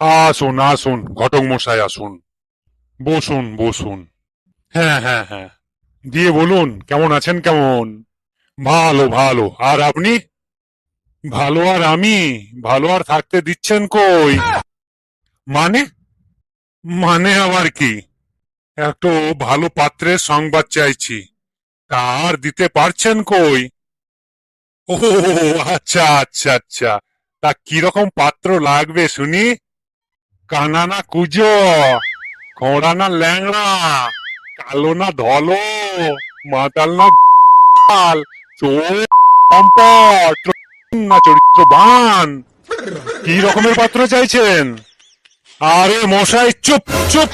আসুন আসুন, ঘটক মশাই আসুন। বসুন বসুন। হ্যাঁ হ্যাঁ হ্যাঁ। দিয়ে বলুন, কেমন আছেন, কেমন? ভালো ভালো। আর আপনি? ভালো আর আমি? ভালো আর থাকতে দিচ্ছেন কই? মানে? মানে আবার কি? একটু ভালো পাত্রের সংবাদ চাইছি। তার দিতে পারছেন কই? ও আচ্ছা আচ্ছা আচ্ছা। তা কীরকম পাত্র লাগবে শুনি? কানা না কুজো খোঁড়া না ল্যাংড়া কালো না ধলো মাতাল না গাল, চোর সম্পদ না চরিত্রবান। কি রকমের পাত্র চাইছেন? আরে মশাই চুপ চুপ।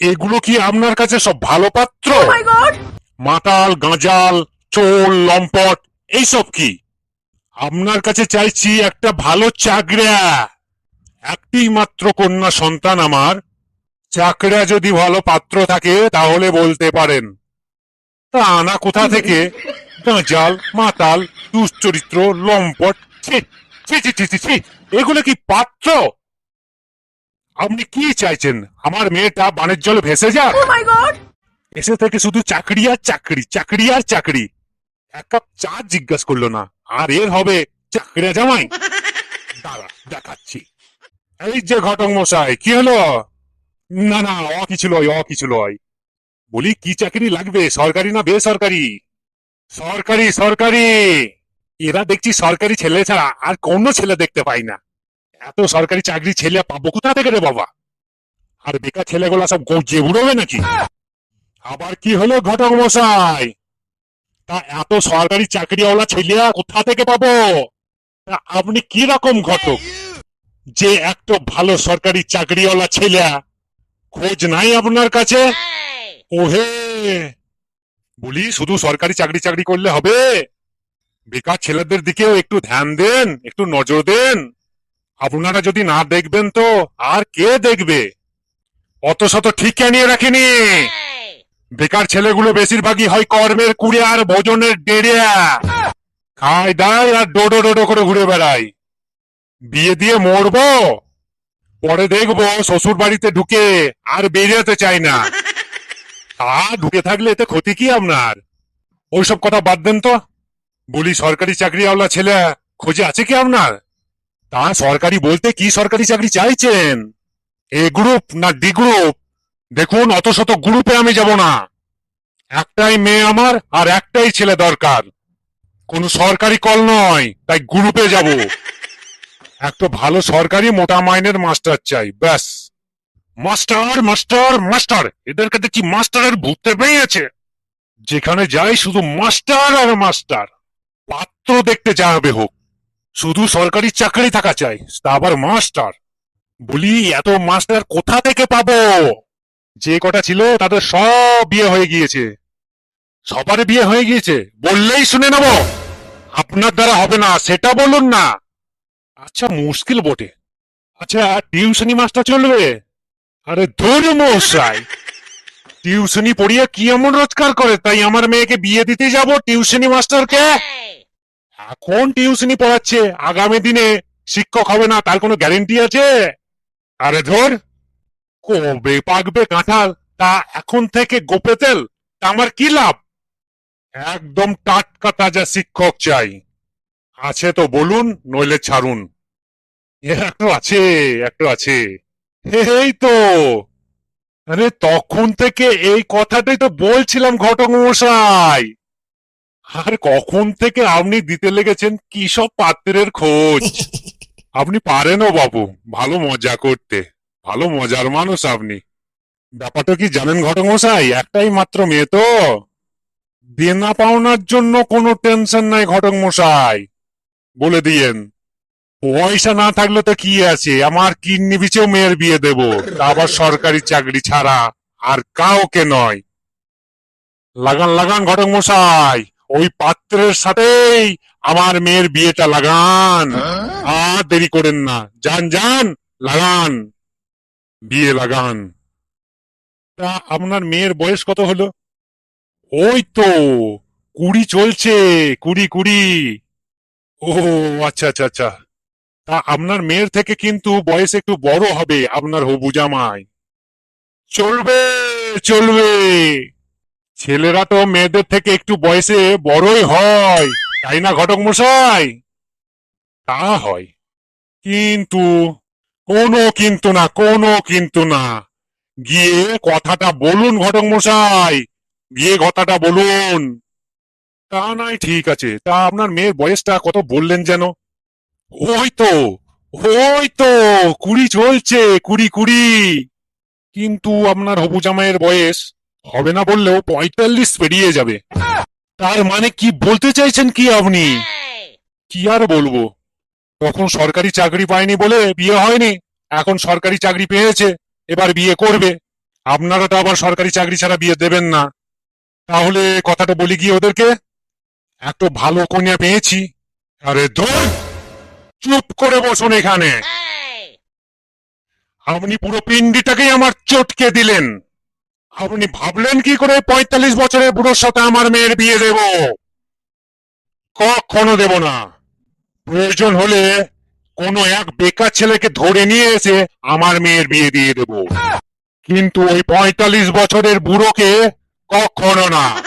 এগুলো কি আপনার কাছে সব ভালো পাত্র? মাতাল গাঁজাল চোর লম্পট এইসব কি? আপনার কাছে চাইছি একটা ভালো চাকরা। একটি মাত্র কন্যা সন্তান আমার। চাকরা যদি ভালো পাত্র থাকে তাহলে বলতে পারেন। তা আনা কোথা থেকে? গাঁজাল মাতাল দুশ্চরিত্র লম্পট ছি ছি ছি ছি ছি, ছি এগুলো কি পাত্র? আপনি কি চাইছেন? আমার মেয়েটা বানের জলে ভেসে যাক? এসে থেকে শুধু চাকরি আর চাকরি চাকরি আর চাকরি। এক কাপ চা জিজ্ঞাস করল না। আর এর হবে চাকরি জামাই। দাঁড়া দেখাচ্ছি। এই যে ঘটক মশাই, কি হলো? না না, অ কিছু লয় অ কিছু লয় বলি, কি চাকরি লাগবে? সরকারি না বেসরকারি? সরকারি সরকারি। এরা দেখছি সরকারি ছেলে ছাড়া আর কোনো ছেলে দেখতে পাই না। এত সরকারি চাকরি ছেলে পাবো কোথা থেকে রে বাবা? আর বেকার ছেলেগুলা সব গজিয়ে বুড়োবে নাকি? আবার কি হলো ঘটক মশাই? তা এত সরকারি চাকরিওয়ালা ছেলে কোথা থেকে পাবো? তা আপনি কি রকম ঘটক? যে একটা ভালো সরকারি চাকরিওয়ালা ছেলে খোঁজ নাই আপনার কাছে? ওহে! বলি শুধু সরকারি চাকরি চাকরি করলে হবে? বেকার ছেলেদের দিকেও একটু ধ্যান দেন একটু নজর দেন। আপনারা যদি না দেখবেন তো আর কে দেখবে? অত শত ঠিক নিয়ে রাখিনি। বেকার ছেলেগুলো বেশিরভাগই হয় কর্মের কুড়ে আর ভোজনের ডেড়িয়া খায় দায় আর ডোডো ডোডো করে ঘুরে বেড়ায়। বিয়ে দিয়ে মরবো? পরে দেখব শ্বশুর বাড়িতে ঢুকে আর বেরিয়েতে চাই না। তা ঢুকে থাকলে এতে ক্ষতি কি আপনার? ওইসব কথা বাদ দেন তো। বলি, সরকারি চাকরিওয়ালা ছেলে, খোঁজে আছে কি আপনার? তা সরকারি বলতে কি সরকারি চাকরি চাইছেন? এ গ্রুপ না ডি গ্রুপ দেখুন, অত শত গ্রুপে আমি যাব না। একটাই মেয়ে আমার আর একটাই ছেলে দরকার। কোন সরকারি কল নয়, তাই গ্রুপে যাব। একটা ভালো সরকারি মোটা মাইনের মাস্টার চাই, ব্যাস। Master master master. এদেরকে দেখি মাস্টারের ভূতে পেয়েছে যেখানে যাই শুধু মাস্টার আর মাস্টার। পাত্র দেখতে যা হবে হোক। শুধু সরকারি চাকরি থাকা চাই, তা আবার মাস্টার। বলি, এত মাস্টার কোথা থেকে পাবো? যে কটা ছিল, তাদের সব বিয়ে হয়ে গিয়েছে। সবার বিয়ে হয়ে গিয়েছে। বললেই শুনে নেব। আপনার দ্বারা হবে না, সেটা বলুন না। আচ্ছা মুশকিল বটে। আচ্ছা টিউশনি মাস্টার চলবে? আরে ধরু মশাই। টিউশনি পড়িয়ে কি এমন রোজগার করে? তাই আমার মেয়েকে বিয়ে দিতে যাব টিউশনি মাস্টারকে? এখন টিউশনি পড়াচ্ছে, আগামী দিনে শিক্ষক হবে না, তার কোনো গ্যারেন্টি আছে? আরে ধর, কবে পাকবে কাঁঠাল? তা এখন থেকে গোপে তেল, তা আমার কি লাভ? একদম টাটকা তাজা শিক্ষক চাই। আছে তো বলুন, নইলে ছাড়ুন। একটু আছে একটু আছে। এই তো। আরে তখন থেকে এই কথাটাই তো বলছিলাম ঘটক মশাই। আর কখন থেকে আপনি দিতে লেগেছেন কি সব পাত্রের খোঁজ? আপনি পারেনও বাবু ভালো মজা করতে ভালো মজার মানুষ আপনি। ব্যাপারটা কি জানেন ঘটক মশাই? একটাই মাত্র মেয়ে তো। দেনা পাওনার জন্য কোনো টেনশন নাই ঘটক মশাই। বলে দিয়েন। পয়সা না থাকলে তো কি আছে? আমার কিডনি বিচেও মেয়ের বিয়ে দেব। আবার সরকারি চাকরি ছাড়া আর কাউকে নয়। লাগান লাগান ঘটক মশাই ওই পাত্রের সাথেই আমার মেয়ের বিয়েটা লাগান। আর দেরি করেন না। যান যান লাগান। বিয়ে লাগান। তা আপনার মেয়ের বয়স কত হলো? ওই তো কুড়ি চলছে কুড়ি কুড়ি। ও আচ্ছা আচ্ছা আচ্ছা। তা আপনার মেয়ের থেকে কিন্তু বয়স একটু বড় হবে আপনার হবু জামাই। চলবে চলবে। ছেলেরা তো মেয়েদের থেকে একটু বয়সে বড়ই হয়, তাই না ঘটক মশাই? তা হয়। কিন্তু, কোনো কিন্তু না, কোনো কিন্তু না। গিয়ে কথাটা বলুন ঘটক মশাই, গিয়ে কথাটা বলুন। তা নাই ঠিক আছে। তা আপনার মেয়ের বয়সটা কত বললেন যেন? ওই তো ওই তো কুড়ি চলছে, কুড়ি কুড়ি। কিন্তু আপনার হবু জামাইয়ের বয়স হবে না বললেও পঁয়তাল্লিশ পেরিয়ে যাবে। তার মানে কি বলতে চাইছেন কি আপনি? কি আর বলব? তখন সরকারি চাকরি পায়নি বলে বিয়ে হয়নি। এখন সরকারি চাকরি পেয়েছে, এবার বিয়ে করবে। আপনারা তো আবার সরকারি চাকরি ছাড়া বিয়ে দেবেন না। তাহলে কথাটা বলি গিয়ে ওদেরকে? এত ভালো কন্যা পেয়েছি। আরে ধর! চুপ করে বসুন এখানে। আপনি পুরো পিন্ডিটাকেই আমার চটকে দিলেন। আপনি ভাবলেন কি করে পঁয়তাল্লিশ বছরের বুড়োর সাথে আমার মেয়ের বিয়ে দেব? কখনো দেব না। প্রয়োজন হলে কোনো এক বেকার ছেলেকে ধরে নিয়ে এসে আমার মেয়ের বিয়ে দিয়ে দেব। কিন্তু ওই পঁয়তাল্লিশ বছরের বুড়োকে কখনো না।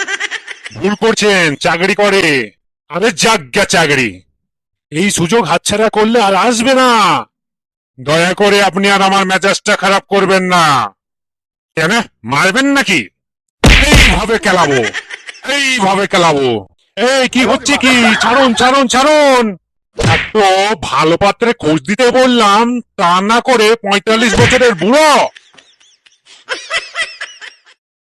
ভুল করছেন চাকরি করে। আরে যাজ্ঞা চাকরি। এই সুযোগ হাতছাড়া করলে আর আসবে না। দয়া করে আপনি আর আমার মেজাজটা খারাপ করবেন না। কেন? মারবেন নাকি? এইভাবে খেলাবো এইভাবে খেলাবো এই, কি হচ্ছে কি? ছাড়ুন ছাড়ুন ছাড়ুন। এত ভালো পাত্রে খোঁজ দিতে বললাম, তা না করে পঁয়তাল্লিশ বছরের বুড়ো।